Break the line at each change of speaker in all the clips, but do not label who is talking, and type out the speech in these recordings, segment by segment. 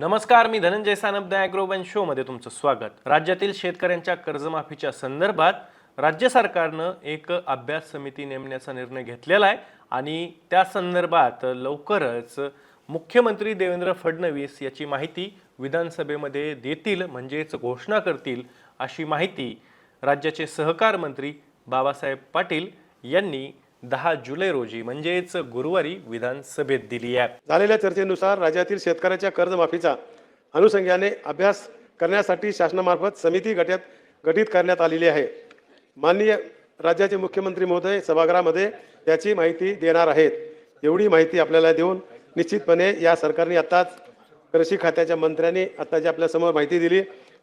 नमस्कार मी धनंजय सानप ॲग्रोवन शोमध्ये तुमचं स्वागत. राज्यातील शेतकऱ्यांच्या कर्जमाफीच्या संदर्भात राज्य सरकारनं एक अभ्यास समिती नेमण्याचा निर्णय घेतलेला आहे आणि त्या संदर्भात लवकरच मुख्यमंत्री देवेंद्र फडणवीस याची माहिती विधानसभेमध्ये देतील म्हणजेच घोषणा करतील अशी माहिती राज्याचे सहकार मंत्री बाबासाहेब पाटील यांनी दहा जुलै रोजी म्हणजेच गुरुवारी विधानसभेत दिली आहे.
झालेल्या चर्चेनुसार राज्यातील शेतकऱ्याच्या कर्जमाफीचा अनुषंगाने अभ्यास करण्यासाठी शासनामार्फत समिती गटात गठीत करण्यात आलेली आहे. माननीय राज्याचे मुख्यमंत्री महोदय सभागृहामध्ये त्याची माहिती देणार आहेत. एवढी माहिती आपल्याला देऊन निश्चितपणे या सरकारने आत्ताच कृषी खात्याच्या मंत्र्यांनी आत्ता जी आपल्यासमोर माहिती दिली.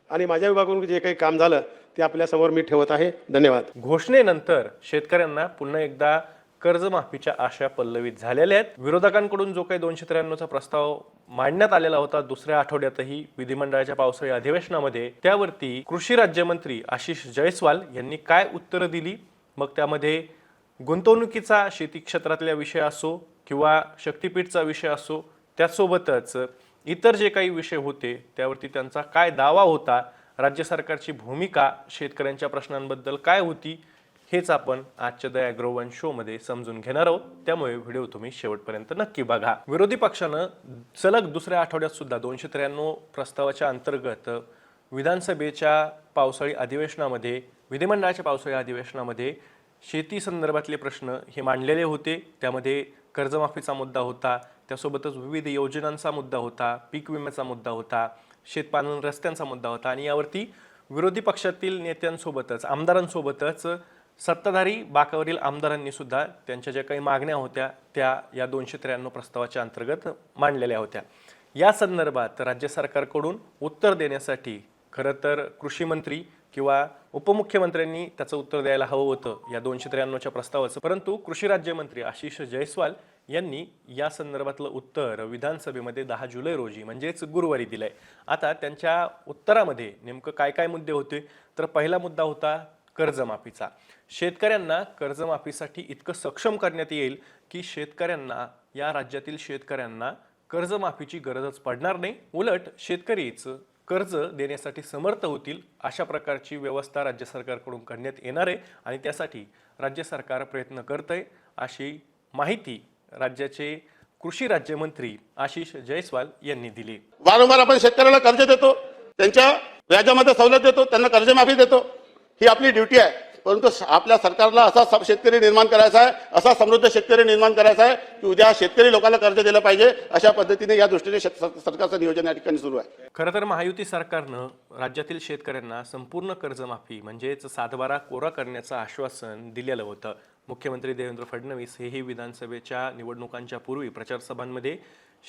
आणि माझ्या विभागाकडून जे काही काम झालं ते आपल्यासमोर मी ठेवत आहे. धन्यवाद.
घोषणेनंतर शेतकऱ्यांना पुन्हा एकदा कर्जमाफीच्या आशा पल्लवित झालेल्या आहेत. विरोधकांकडून जो काही दोनशे त्र्याण्णवचा प्रस्ताव मांडण्यात आलेला होता दुसऱ्या आठवड्यातही विधिमंडळाच्या पावसाळी अधिवेशनामध्ये त्यावरती कृषी राज्यमंत्री आशिष जयस्वाल यांनी काय उत्तरं दिली? मग त्यामध्ये गुंतवणुकीचा शेती क्षेत्रातल्या विषय असो किंवा शक्तीपीठचा विषय असो त्यासोबतच इतर जे काही विषय होते त्यावरती त्यांचा काय दावा होता राज्य सरकारची भूमिका शेतकऱ्यांच्या प्रश्नांबद्दल काय होती हेच आपण आजच्या द ॲग्रोवन शोमध्ये समजून घेणार आहोत. त्यामुळे व्हिडिओ तुम्ही शेवटपर्यंत नक्की बघा. विरोधी पक्षानं सलग दुसऱ्या आठवड्यात सुद्धा दोनशे त्र्याण्णव प्रस्तावाच्या अंतर्गत विधानसभेच्या पावसाळी अधिवेशनामध्ये विधिमंडळाच्या पावसाळी अधिवेशनामध्ये शेती संदर्भातले प्रश्न हे मांडलेले होते. त्यामध्ये कर्जमाफीचा मुद्दा होता त्यासोबतच विविध योजनांचा मुद्दा होता पीक विम्याचा मुद्दा होता शेतपालन रस्त्यांचा मुद्दा होता आणि यावरती विरोधी पक्षातील नेत्यांसोबतच आमदारांसोबतच सत्ताधारी बाकावरील आमदारांनी सुद्धा त्यांच्या ज्या काही मागण्या होत्या त्या या दोनशे त्र्याण्णव प्रस्तावाच्या अंतर्गत मांडलेल्या होत्या. या संदर्भात राज्य सरकारकडून उत्तर देण्यासाठी खरं तर कृषी मंत्री किंवा उपमुख्यमंत्र्यांनी त्याचं उत्तर द्यायला हवं होतं या दोनशे त्र्याण्णवच्या प्रस्तावाचं. परंतु कृषी राज्यमंत्री आशिष जयस्वाल यांनी या संदर्भातलं उत्तर विधानसभेमध्ये दहा जुलै रोजी म्हणजेच गुरुवारी दिलंय. आता त्यांच्या उत्तरामध्ये नेमकं काय काय मुद्दे होते? तर पहिला मुद्दा होता कर्जमाफीचा. शेतकऱ्यांना कर्जमाफीसाठी इतकं सक्षम करण्यात येईल की शेतकऱ्यांना या राज्यातील शेतकऱ्यांना कर्जमाफीची गरजच पडणार नाही. उलट शेतकरीच कर्ज देण्यासाठी समर्थ होतील अशा प्रकारची व्यवस्था राज्य सरकारकडून करण्यात येणार आहे आणि त्यासाठी राज्य सरकार प्रयत्न करत आहे अशी माहिती राज्याचे कृषी राज्यमंत्री आशिष जयस्वाल यांनी दिली.
वारंवार आपण शेतकऱ्याला कर्ज देतो त्यांच्या व्याजामध्ये सवलत देतो त्यांना कर्जमाफी देतो. ही आपली ड्युटी आहे. परंतु आपल्या सरकारला असा शेतकरी निर्माण करायचा आहे असा समृद्ध शेतकरी निर्माण करायचा आहे की उद्या शेतकरी लोकांना कर्ज दिलं पाहिजे अशा पद्धतीने या दृष्टीने सरकारचं नियोजन या ठिकाणी सुरू आहे.
खरं तर महायुती सरकारनं राज्यातील शेतकऱ्यांना संपूर्ण कर्जमाफी म्हणजेच सातबारा कोरा करण्याचं आश्वासन दिलेलं होतं. मुख्यमंत्री देवेंद्र फडणवीस हेही विधानसभेच्या निवडणुकांच्या पूर्वी प्रचारसभांमध्ये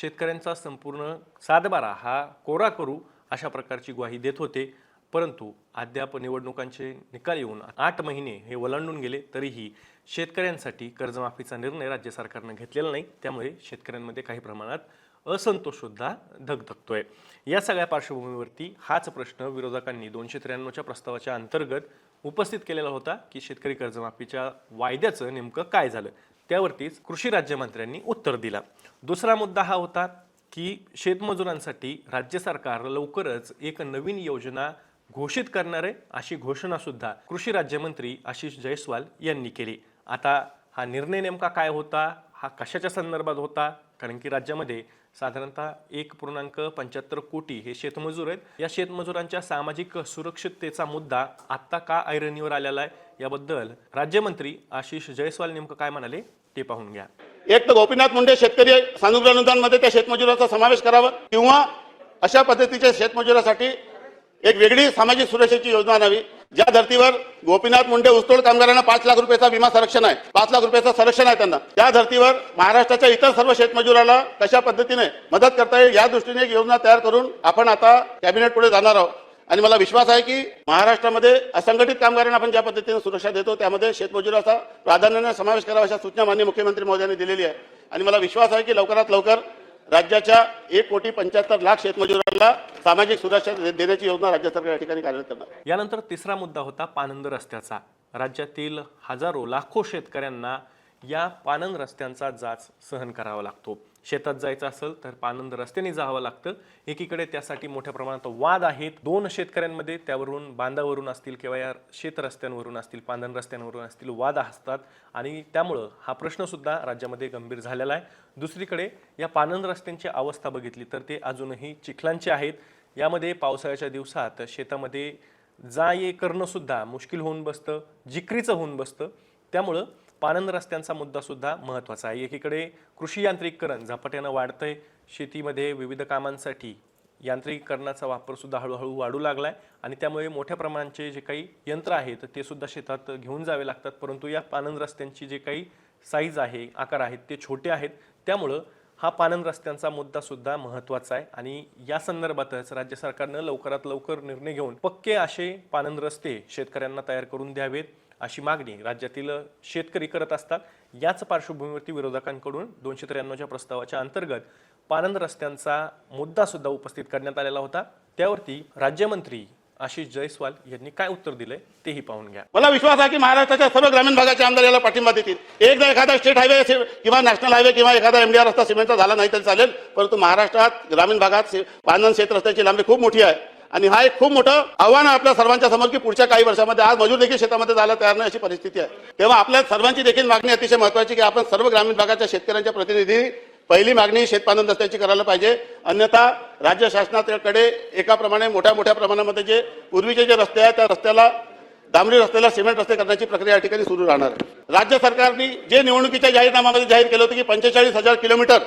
शेतकऱ्यांचा संपूर्ण सातबारा हा कोरा करू अशा प्रकारची ग्वाही देत होते. परंतु अद्याप निवडणुकांचे निकाल येऊन आठ महिने हे ओलांडून गेले तरीही शेतकऱ्यांसाठी कर्जमाफीचा निर्णय राज्य सरकारनं घेतलेला नाही. त्यामुळे शेतकऱ्यांमध्ये काही प्रमाणात असंतोषसुद्धा धगधगतोय. या सगळ्या पार्श्वभूमीवरती हाच प्रश्न विरोधकांनी दोनशे त्र्याण्णवच्या प्रस्तावाच्या अंतर्गत उपस्थित केलेला होता की शेतकरी कर्जमाफीच्या वायद्याचं नेमकं काय झालं? त्यावरतीच कृषी राज्यमंत्र्यांनी उत्तर दिला. दुसरा मुद्दा हा होता की शेतमजुरांसाठी राज्य सरकार लवकरच एक नवीन योजना घोषित करणार आहे अशी घोषणासुद्धा कृषी राज्यमंत्री आशिष जयस्वाल यांनी केली. आता हा निर्णय नेमका काय होता? हा कशाच्या संदर्भात होता? कारण की राज्यामध्ये साधारणतः एक पूर्णांक पंच्याहत्तर कोटी हे शेतमजूर आहेत. या शेतमजुरांच्या सामाजिक सुरक्षिततेचा मुद्दा आत्ता का ऐरणीवर आलेला आहे? याबद्दल राज्यमंत्री आशिष जयस्वाल नेमकं काय म्हणाले ते पाहून घ्या.
एक तर गोपीनाथ मुंडे शेतकरी सानुग्रह अनुदानमध्ये त्या शेतमजुराचा समावेश करावा किंवा अशा पद्धतीच्या शेतमजुरासाठी एक वेगळी सामाजिक सुरक्षेची योजना आणावी. ज्या धर्तीवर गोपीनाथ मुंडे ऊसतोड कामगारांना पाच लाख रुपयाचा विमा संरक्षण आहे पाच लाख रुपयाचं संरक्षण आहे त्यांना. त्या धर्तीवर महाराष्ट्राच्या इतर सर्व शेतमजुराला कशा पद्धतीने मदत करता येईल या दृष्टीने एक योजना तयार करून आपण आता कॅबिनेट पुढे जाणार आहोत. आणि मला विश्वास आहे की महाराष्ट्रामध्ये असंघटित कामगारांना आपण ज्या पद्धतीने सुरक्षा देतो त्यामध्ये शेतमजुराचा प्राधान्याने समावेश करावा अशा सूचना माननीय मुख्यमंत्री महोदयांनी दिलेली आहे. आणि मला विश्वास आहे की लवकरात लवकर राज्याच्या एक कोटी पंच्याहत्तर लाख शेतमजुरांना सामाजिक सुरक्षा देण्याची योजना राज्य सरकार या ठिकाणी कार्यरत करणार
यानंतर तिसरा मुद्दा होता पानंद रस्त्याचा. राज्यातील हजारो लाखो शेतकऱ्यांना या पानंद रस्त्यांचा जाच सहन करावा लागतो. शेतात जायचं असेल तर पानंद रस्त्याने जावं लागतं. एकीकडे त्यासाठी मोठ्या प्रमाणात वाद आहेत. दोन शेतकऱ्यांमध्ये त्यावरून बांधावरून असतील किंवा या शेत रस्त्यांवरून असतील पानंद रस्त्यांवरून असतील वाद असतात. आणि त्यामुळं हा प्रश्नसुद्धा राज्यामध्ये गंभीर झालेला आहे. दुसरीकडे या पानंद रस्त्यांची अवस्था बघितली तर ते अजूनही चिखलांचे आहेत. यामध्ये पावसाळ्याच्या दिवसात शेतामध्ये जा ये करणंसुद्धा मुश्किल होऊन बसतं जिकरीचं होऊन बसतं. त्यामुळं पानंद रस्त्यांचा मुद्दासुद्धा महत्त्वाचा आहे. एकीकडे कृषी यांत्रिकीकरण झपाट्यानं वाढतंय. शेतीमध्ये विविध कामांसाठी यांत्रिकीकरणाचा वापरसुद्धा हळूहळू वाढू लागला आहे आणि त्यामुळे मोठ्या प्रमाणाचे जे काही यंत्र आहेत ते सुद्धा शेतात घेऊन जावे लागतात. परंतु या पानंद रस्त्यांची जे काही साईज आहे आकार आहेत ते छोटे आहेत. त्यामुळं हा पानंद रस्त्यांचा मुद्दासुद्धा महत्त्वाचा आहे आणि या संदर्भातच राज्य सरकारनं लवकरात लवकर निर्णय घेऊन पक्के असे पानंद रस्ते शेतकऱ्यांना तयार करून द्यावेत. अशी मागणी राज्यातील शेतकरी करत असतात. याच पार्श्वभूमीवरती विरोधकांकडून दोनशे त्र्याण्णवच्या प्रस्तावाच्या अंतर्गत पानंद रस्त्यांचा मुद्दा सुद्धा उपस्थित करण्यात आलेला होता. त्यावरती राज्यमंत्री आशिष जयस्वाल यांनी काय उत्तर दिलंय तेही पाहून घ्या.
मला विश्वास आहे की महाराष्ट्राच्या सर्व ग्रामीण भागाचे आमदार याला पाठिंबा देतील. एकदा एखादा स्टेट हायवे किंवा नॅशनल हायवे किंवा एखादा एमडीआर रस्ता सिमेंटचा झाला नाही तरी चालेल. परंतु महाराष्ट्रात ग्रामीण भागात पानन शेत रस्त्याची लांबी खूप मोठी आहे. आणि हा एक खूप मोठं आव्हान आहे आपल्या सर्वांच्या समोर की पुढच्या काही वर्षामध्ये आज मजूर देखील शेतामध्ये जायला तयार नाही अशी परिस्थिती आहे. तेव्हा आपल्या सर्वांची देखील मागणी अतिशय महत्वाची की आपण सर्व ग्रामीण भागाच्या शेतकऱ्यांच्या प्रतिनिधी पहिली मागणी शेतपालन रस्त्याची करायला पाहिजे. अन्यथा राज्य शासनाकडे एकाप्रमाणे मोठ्या मोठ्या प्रमाणामध्ये जे पूर्वीचे जे रस्ते आहेत त्या रस्त्याला डांबरी रस्त्याला सिमेंट रस्ते करण्याची प्रक्रिया या ठिकाणी सुरू राहणार आहे. राज्य सरकारने जे निवडणुकीच्या जाहीरनाम्यामध्ये जाहीर केलं होतं की पंचेचाळीस हजार किलोमीटर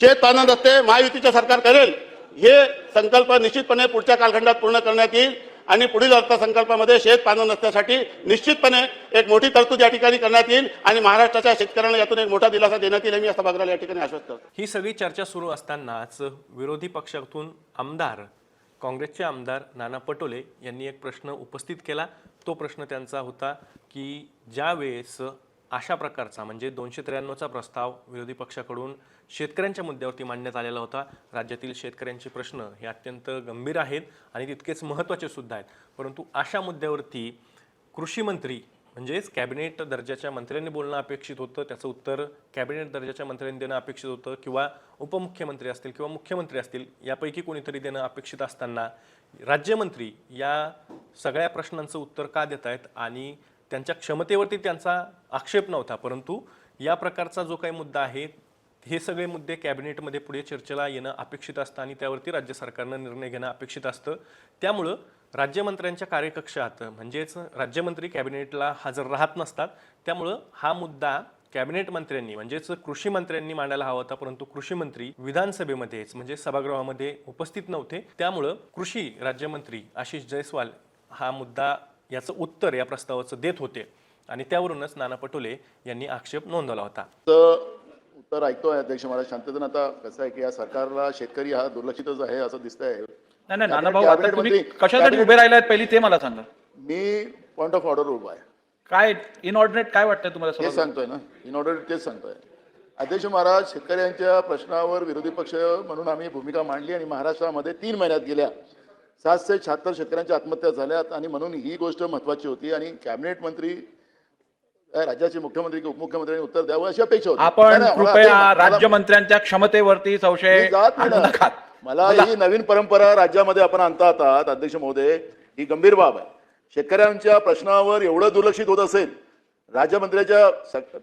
शेतपालन रस्ते महायुतीचे सरकार करेल हे संकल्प निश्चितपणे पुढच्या कालखंडात पूर्ण करण्यात येईल आणि पुढील अर्थसंकल्पामध्ये शेत पानं नसण्यासाठी निश्चितपणे एक मोठी तरतूद या ठिकाणी करण्यात येईल आणि महाराष्ट्राच्या शेतकऱ्यांना यातून एक मोठा दिलासा देण्यात येईल मी या सभागृहाला या ठिकाणी आश्वस्त करतो.
ही सगळी चर्चा सुरू असतानाच विरोधी पक्षातून आमदार काँग्रेसचे आमदार नाना पटोले यांनी एक प्रश्न उपस्थित केला. तो प्रश्न त्यांचा होता की ज्या वेळेस अशा प्रकारचा म्हणजे दोनशे त्र्याण्णवचा प्रस्ताव विरोधी पक्षाकडून शेतकऱ्यांच्या मुद्द्यावरती मांडण्यात आलेला होता. राज्यातील शेतकऱ्यांचे प्रश्न हे अत्यंत गंभीर आहेत आणि तितकेच महत्त्वाचे सुद्धा आहेत. परंतु अशा मुद्द्यावरती कृषी मंत्री म्हणजेच कॅबिनेट दर्जाच्या मंत्र्यांनी बोलणं अपेक्षित होतं. त्याचं उत्तर कॅबिनेट दर्जाच्या मंत्र्यांनी देणं अपेक्षित होतं किंवा उपमुख्यमंत्री असतील किंवा मुख्यमंत्री असतील यापैकी कोणीतरी देणं अपेक्षित असताना राज्यमंत्री या सगळ्या प्रश्नांचं उत्तर का देत आहेत आणि त्यांच्या क्षमतेवरती त्यांचा आक्षेप नव्हता. परंतु या प्रकारचा जो काही मुद्दा आहे हे सगळे मुद्दे कॅबिनेटमध्ये पुढे चर्चेला येणं अपेक्षित असतं आणि त्यावरती राज्य सरकारनं निर्णय घेणं अपेक्षित असतं. त्यामुळं राज्यमंत्र्यांच्या कार्यकक्षात म्हणजेच राज्यमंत्री कॅबिनेटला हजर राहत नसतात. त्यामुळं हा मुद्दा कॅबिनेट मंत्र्यांनी म्हणजेच कृषी मंत्र्यांनी मांडायला हवा होता परंतु कृषी मंत्री विधानसभेमध्येच म्हणजे सभागृहामध्ये उपस्थित नव्हते. त्यामुळं कृषी राज्यमंत्री आशिष जयस्वाल हा मुद्दा याचं उत्तर या प्रस्तावाचं देत होते. आणि त्यावरूनच नाना पटोले यांनी आक्षेप नोंदवला होता.
तर ऐकतोय अध्यक्ष महाराज. शांततेनं आता कसं आहे की या सरकारला शेतकरी हा दुर्लक्षितच आहे असं दिसतंय.
नाही आता तुम्ही
मंत्री-
कशासाठी उभे राहिले आहेत पहिली ते मला सांगा.
मी पॉईंट ऑफ ऑर्डर उभा आहे.
काय इनऑर्डिनेट काय वाटतंय तुम्हाला
तेच? सांगतोय ना. इन ऑर्डर तेच सांगतोय. अध्यक्ष महाराज शेतकऱ्यांच्या प्रश्नावर विरोधी पक्ष म्हणून आम्ही भूमिका मांडली आणि महाराष्ट्रामध्ये तीन महिन्यात गेल्या. सातशे शहात्तर शेतकऱ्यांच्या आत्महत्या झाल्यात आणि म्हणून ही गोष्ट महत्वाची होती आणि कॅबिनेट मंत्री राज्याचे मुख्यमंत्री उपमुख्यमंत्र्यांनी उत्तर द्यावं अशी अपेक्षा होती.
आपण कृपया राज्यमंत्र्यांच्या क्षमतेवरती संशय
मला ही नवीन परंपरा राज्यामध्ये आपण आणता आहात अध्यक्ष महोदय ही गंभीर बाब आहे. शेतकऱ्यांच्या प्रश्नावर एवढं दुर्लक्षित होत असेल राज्यमंत्र्याच्या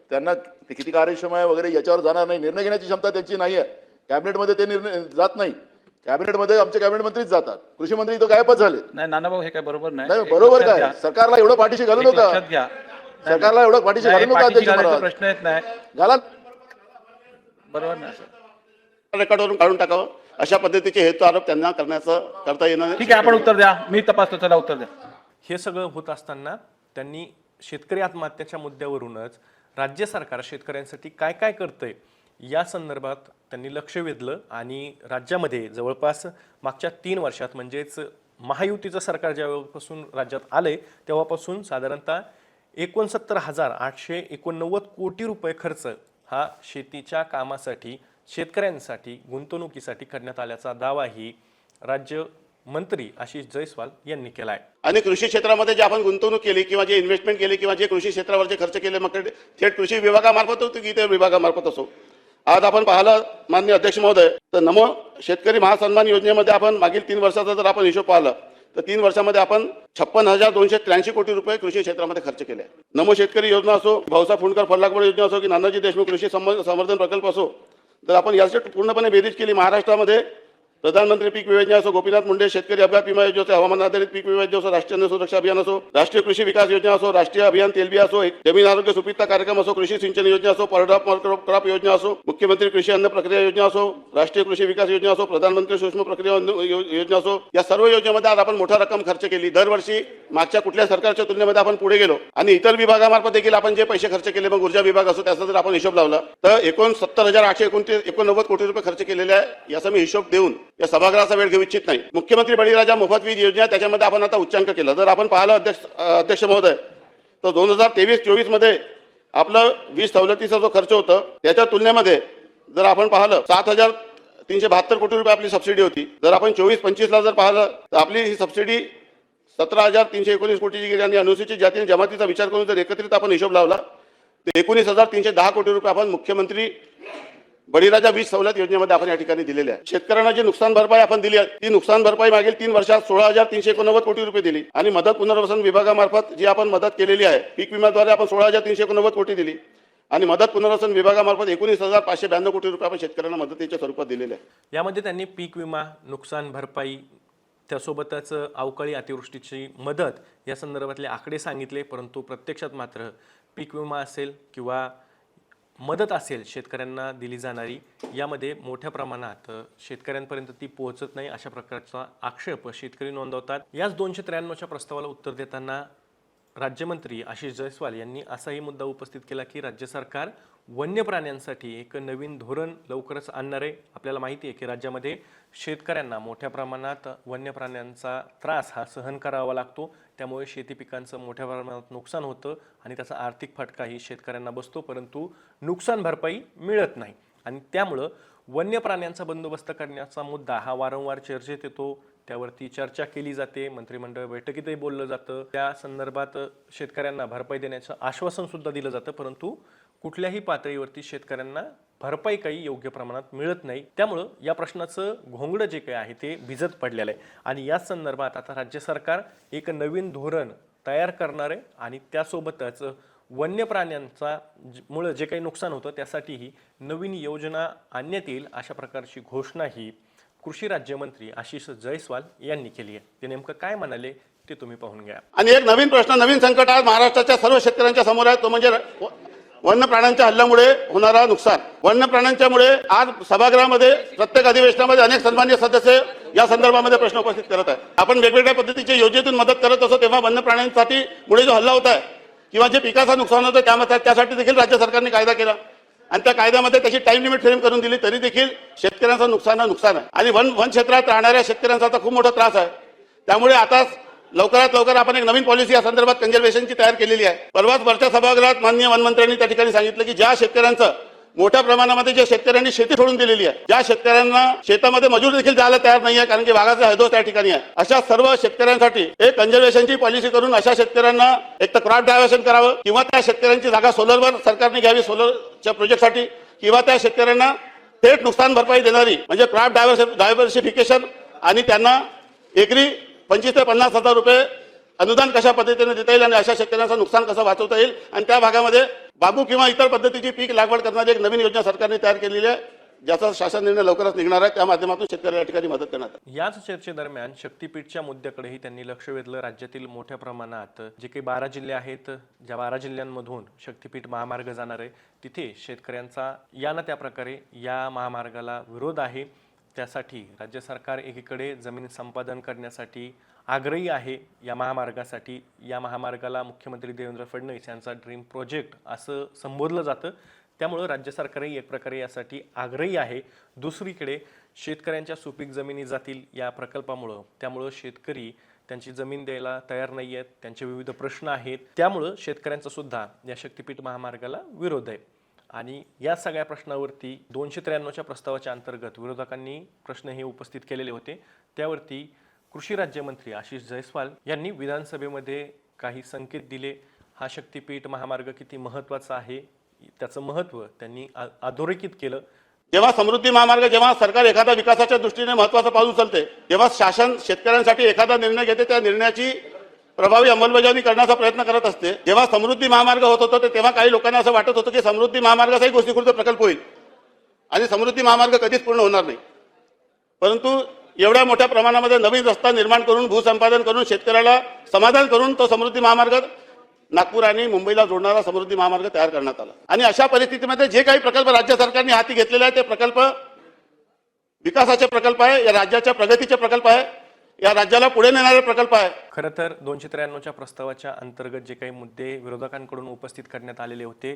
त्यांना ते किती कार्यक्षम आहे वगैरे याच्यावर जाणार नाही. निर्णय घेण्याची क्षमता त्यांची नाही आहे. कॅबिनेटमध्ये ते निर्णय जात नाही. कॅबिनेटमध्ये आमचे कॅबिनेट मंत्रीच जातात. कृषी मंत्री इथं गायबच झाले.
नाही नाना भाऊ हे काय बरोबर नाही.
बरोबर काय. सरकारला एवढं पाठीशी घालू
एक
नका.
लक्षात घ्या.
सरकारला एवढं पाठीशी
नाही,
घालू नका
पाठीशी घालायचा प्रश्न येत नाही.
घाला
बरोबर नाही
रेकॉर्डवरून काढून टाकावं. अशा पद्धतीचे हेतू आरोप त्यांना करण्याचं करता येणार नाही.
ठीक आहे आपण उत्तर द्या. मी तपासतो चला उत्तर द्या.
हे सगळं होत असताना त्यांनी शेतकरी आत्महत्याच्या मुद्द्यावरूनच राज्य सरकार शेतकऱ्यांसाठी काय काय करतंय या संदर्भात त्यांनी लक्ष वेधलं आणि राज्यामध्ये जवळपास मागच्या तीन वर्षात म्हणजेच महायुतीचं सरकार ज्यावेळेपासून राज्यात आलंय तेव्हापासून साधारणतः एकोणसत्तर हजार आठशे एकोणनव्वद कोटी रुपये खर्च हा शेतीच्या कामासाठी शेतकऱ्यांसाठी गुंतवणुकीसाठी करण्यात आल्याचा दावाही राज्य मंत्री आशिष जयस्वाल यांनी केला आहे
आणि कृषी क्षेत्रामध्ये जे आपण गुंतवणूक केली किंवा जे इन्व्हेस्टमेंट केली किंवा जे कृषी क्षेत्रावर जे खर्च केले मग ते थेट कृषी विभागामार्फत होतो की इतर विभागामार्फत असो? आज आपण पाहिलं मान्य अध्यक्ष महोदय तर नमो शेतकरी महासन्मान योजनेमध्ये आपण मागील तीन वर्षाचा जर आपण हिशोब पाहिला तर तीन वर्षामध्ये आपण छप्पन हजार दोनशे त्र्याऐंशी कोटी रुपये कृषी क्षेत्रामध्ये खर्च केले आहे. नमो शेतकरी योजना असो भाऊसा फुंडकर फळ योजना असो की नानाजी देशमुख कृषी संवर्धन प्रकल्प असो तर आपण याची पूर्णपणे बेरीज केली महाराष्ट्रामध्ये प्रधानमंत्री पीक विमा योजना असो गोपीनाथ मुंडे शेतकरी अपघात विमा योजना असो हवामान आधारित पीक विमा योजना असो राष्ट्रीय अन्न सुरक्षा अभियान असो राष्ट्रीय कृषी विकास योजना असो राष्ट्रीय अभियान तेलबी असो जमीन आरोग्य सुपिकता कार्यक्रम असो कृषी सिंचन योजना असो परडॉप क्रॉप योजना असो मुख्यमंत्री कृषी अन्न प्रक्रिया योजना असो राष्ट्रीय कृषी विकास योजना असो प्रधानमंत्री सूक्ष्म प्रक्रिया योजना असो या सर्व योजनेमध्ये आज आपण मोठा रक्कम खर्च केली. दरवर्षी मागच्या कुठल्या सरकारच्या तुलनेमध्ये आपण पुढे गेलो. आणि इतर विभागामार्फत देखील आपण जे पैसे खर्च केले मग ऊर्जा विभाग असो त्याचा जर आपण हिशोब लावला तर एकूण सत्तर हजार आठशे एकोणतीस एकोणनव्वद कोटी रुपये खर्च केलेले आहे याचा मी हिशोब देऊन या सभागृहाचा वेळ घेऊ इच्छित नाही. मुख्यमंत्री बळीराजा मोफत वीज योजना त्याच्यामध्ये आपण आता उच्चांक केला. जर आपण पाहिलं अध्यक्ष अध्यक्ष महोदय तर दोन हजार तेवीस चोवीसमध्ये आपलं वीज सवलतीचा जो खर्च होता त्याच्या तुलनेमध्ये जर आपण पाहिलं सात हजार तीनशे बहात्तर कोटी रुपये आपली सबसिडी होती. जर आपण चोवीस पंचवीसला जर पाहिलं तर आपली ही सबसिडी सतरा हजार तीनशे एकोणीस कोटीची गेली आणि अनुसूचित जाती जमातीचा विचार करून जर एकत्रित आपण हिशोब लावला तर एकोणीस हजार तीनशे दहा कोटी रुपये आपण मुख्यमंत्री बळीराजा वीज सवलत योजनेमध्ये आपण या ठिकाणी दिलेल्या आहे शेतकऱ्यांना जी नुकसान भरपाई आपण दिली आहे ती नुकसान भरपाई मागील तीन वर्षात सोळा हजार तीनशे एकोणनव्वद कोटी रुपये दिली. आणि मदत पुनर्वसन विभागामार्फत जी आपण मदत केलेली आहे पीक विम्याद्वारे आपण सोळा हजार तीनशे एकोणनव्वद कोटी दिली. आणि मदत पुनर्वसन विभागामार्फत एकोणीस हजार पाचशे ब्याण्णव कोटी रुपये आपण शेतकऱ्यांना मदतीच्या स्वरूपात दिलेले आहे
यामध्ये त्यांनी पीक विमा नुकसान भरपाई त्यासोबतच अवकाळी अतिवृष्टीची मदत या संदर्भातले आकडे सांगितले परंतु प्रत्यक्षात मात्र पीक विमा असेल किंवा मदत असेल शेतकऱ्यांना दिली जाणारी यामध्ये मोठ्या प्रमाणात शेतकऱ्यांपर्यंत ती पोहोचत नाही अशा प्रकारचा आक्षेप शेतकरी नोंदवतात. याच दोनशे त्र्याण्णवच्या प्रस्तावाला उत्तर देताना राज्यमंत्री आशिष जयस्वाल यांनी असाही मुद्दा उपस्थित केला की राज्य सरकार वन्य प्राण्यांसाठी एक नवीन धोरण लवकरच आणणार आहे. आपल्याला माहिती आहे की राज्यामध्ये शेतकऱ्यांना मोठ्या प्रमाणात वन्य प्राण्यांचा त्रास हा सहन करावा लागतो. त्यामुळे शेती पिकांचं मोठ्या प्रमाणात नुकसान होतं आणि त्याचा आर्थिक फटकाही शेतकऱ्यांना बसतो परंतु नुकसान भरपाई मिळत नाही. आणि त्यामुळं वन्य प्राण्यांचा बंदोबस्त करण्याचा मुद्दा हा वारंवार चर्चेत येतो. त्यावरती चर्चा केली जाते. मंत्रिमंडळ बैठकीतही बोललं जातं. त्या संदर्भात शेतकऱ्यांना भरपाई देण्याचं आश्वासन सुद्धा दिलं जातं परंतु कुठल्याही पातळीवरती शेतकऱ्यांना भरपाई काही योग्य प्रमाणात मिळत नाही. त्यामुळं या प्रश्नाचं घोंगडं जे काही आहे ते भिजत पडलेलं आहे. आणि याच संदर्भात आता राज्य सरकार एक नवीन धोरण तयार करणार आहे आणि त्यासोबतच वन्य प्राण्यांचा ज- मुळं जे काही नुकसान होतं त्यासाठीही नवीन योजना आणण्यात येईल अशा प्रकारची घोषणा ही कृषी राज्यमंत्री आशिष जयस्वाल यांनी केली आहे. ते नेमकं काय म्हणाले ते तुम्ही पाहून घ्या.
आणि एक नवीन प्रश्न नवीन संकट आज महाराष्ट्राच्या सर्व शेतकऱ्यांच्या समोर आहे. तो म्हणजे व- वन्य प्राण्यांच्या हल्ल्यामुळे होणारा नुकसान. वन्य प्राण्यांच्यामुळे आज सभागृहामध्ये प्रत्येक अधिवेशनामध्ये अनेक सन्मान्य सदस्य या संदर्भामध्ये प्रश्न उपस्थित करत आहे आपण वेगवेगळ्या पद्धतीच्या योजनेतून मदत करत असो तेव्हा वन्य प्राण्यांसाठी मुळे जो हल्ला होत आहे किंवा जे पिकाचं नुकसान होतं त्यामध्ये त्यासाठी देखील राज्य सरकारने कायदा केला. आणि त्या कायद्यामध्ये त्याची टाइम लिमिट फ्रेम करून दिली तरी देखील शेतकऱ्यांचं नुकसान नुकसान आहे. आणि वन वन क्षेत्रात राहणाऱ्या शेतकऱ्यांचा आता खूप मोठा त्रास आहे. त्यामुळे आता लवकरात लवकर आपण एक नवीन पॉलिसी या संदर्भात कन्झर्वेशनची तयार केलेली आहे. परवाच वरच्या सभागृहात माननीय वनमंत्र्यांनी त्या ठिकाणी सांगितलं की ज्या शेतकऱ्यांचं मोठ्या प्रमाणामध्ये ज्या शेतकऱ्यांनी शेती सोडून दिलेली आहे ज्या शेतकऱ्यांना शेतामध्ये मजूर देखील जायला तयार नाही आहे कारण की वाघाचा हैदोस त्या ठिकाणी आहे. अशा सर्व शेतकऱ्यांसाठी एक कन्झर्वेशनची पॉलिसी करून अशा शेतकऱ्यांना एक तर क्रॉप डायव्हर्शन करावं किंवा त्या शेतकऱ्यांची जागा सोलरवर सरकारने घ्यावी सोलरच्या प्रोजेक्टसाठी किंवा त्या शेतकऱ्यांना थेट नुकसान भरपाई देणारी म्हणजे क्रॉप डायव्हर्स डायव्हर्सिफिकेशन आणि त्यांना एग्री पंचवीस ते पन्नास हजार रुपये अनुदान कशा पद्धतीने देता येईल आणि अशा शेतकऱ्यांचं नुकसान कसं वाचवता येईल? आणि त्या भागामध्ये बांबू किंवा इतर पद्धतीची पीक लागवड करणारी एक नवीन योजना सरकारने तयार केलेली आहे ज्याचा शासन निर्णय लवकरच निघणार आहे. त्या माध्यमातून शेतकऱ्याला ठिकाणी मदत करण्यात
याच चर्चेदरम्यान शक्तीपीठच्या मुद्द्याकडेही त्यांनी लक्ष वेधलं. राज्यातील मोठ्या प्रमाणात जे काही बारा जिल्हे आहेत ज्या बारा जिल्ह्यांमधून शक्तीपीठ महामार्ग जाणार आहे तिथे शेतकऱ्यांचा या ना त्या प्रकारे या महामार्गाला विरोध आहे. त्यासाठी राज्य सरकार एकीकडे जमीन संपादन करण्यासाठी आग्रही आहे या महामार्गासाठी. या महामार्गाला मुख्यमंत्री देवेंद्र फडणवीस यांचा ड्रीम प्रोजेक्ट असं संबोधलं जातं. त्यामुळं राज्य सरकारही एक प्रकारे यासाठी आग्रही आहे. दुसरीकडे शेतकऱ्यांच्या सुपीक जमिनी जातील या प्रकल्पामुळं. त्यामुळं शेतकरी त्यांची जमीन द्यायला तयार नाही आहेत त्यांचे विविध प्रश्न आहेत. त्यामुळं शेतकऱ्यांचा सुद्धा या शक्तीपीठ महामार्गाला विरोध आहे. आणि या सगळ्या प्रश्नावरती दोनशे त्र्याण्णवच्या प्रस्तावाच्या अंतर्गत विरोधकांनी प्रश्न हे उपस्थित केलेले होते. त्यावरती कृषी राज्यमंत्री आशिष जयस्वाल यांनी विधानसभेमध्ये काही संकेत दिले. हा शक्तीपीठ महामार्ग किती महत्त्वाचा आहे? त्याचं महत्त्व त्यांनी आ- अधोरेखित केलं.
जेव्हा समृद्धी महामार्ग जेव्हा सरकार एखादा विकासाच्या दृष्टीने महत्वाचं पाऊल उचलते तेव्हा शासन शेतकऱ्यांसाठी एखादा निर्णय घेते. त्या निर्णयाची प्रभावी अंमलबजावणी करण्याचा प्रयत्न करत असते. जेव्हा समृद्धी महामार्ग होत होतो तेव्हा काही लोकांना असं वाटत होतं की समृद्धी महामार्गाचाही गोष्टीकृत प्रकल्प होईल. आणि समृद्धी महामार्ग कधीच पूर्ण होणार नाही. परंतु एवढ्या मोठ्या प्रमाणामध्ये नवीन रस्ता निर्माण करून भूसंपादन करून शेतकऱ्याला समाधान करून तो समृद्धी महामार्ग नागपूर आणि मुंबईला जोडणारा समृद्धी महामार्ग तयार करण्यात आला. आणि अशा परिस्थितीमध्ये जे काही प्रकल्प राज्य सरकारने हाती घेतलेले आहे ते प्रकल्प विकासाचे प्रकल्प आहे या राज्याच्या प्रगतीचे प्रकल्प आहे. या राज्याला पुढे नेणारा प्रकल्प आहे.
खरं तर दोनशे त्र्याण्णवच्या प्रस्तावाच्या अंतर्गत जे काही मुद्दे विरोधकांकडून उपस्थित करण्यात आलेले होते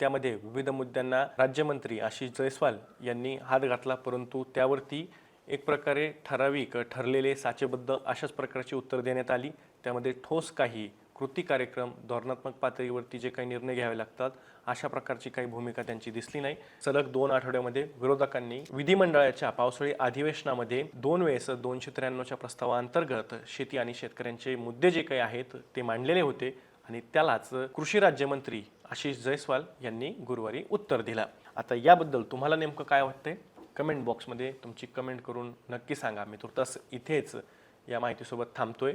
त्यामध्ये विविध मुद्द्यांना राज्यमंत्री आशिष जयस्वाल यांनी हात घातला परंतु त्यावरती एक प्रकारे ठराविक ठरलेले साचेबद्ध अशाच प्रकारची उत्तर देण्यात आली. त्यामध्ये ठोस काही कृती कार्यक्रम धोरणात्मक पातळीवरती जे काही निर्णय घ्यावे लागतात अशा प्रकारची काही भूमिका त्यांची दिसली नाही. सलग दोन आठवड्यामध्ये विरोधकांनी विधिमंडळाच्या पावसाळी अधिवेशनामध्ये दोन वेळेस दोनशे त्र्याण्णवच्या प्रस्तावाअंतर्गत शेती आणि शेतकऱ्यांचे मुद्दे जे काही आहेत ते मांडलेले होते आणि त्यालाच कृषी राज्यमंत्री आशिष जयस्वाल यांनी गुरुवारी उत्तर दिलं. आता याबद्दल तुम्हाला नेमकं काय वाटतंय? कमेंट बॉक्समध्ये तुमची कमेंट करून नक्की सांगा. मी तुर्तास इथेच या माहितीसोबत थांबतोय.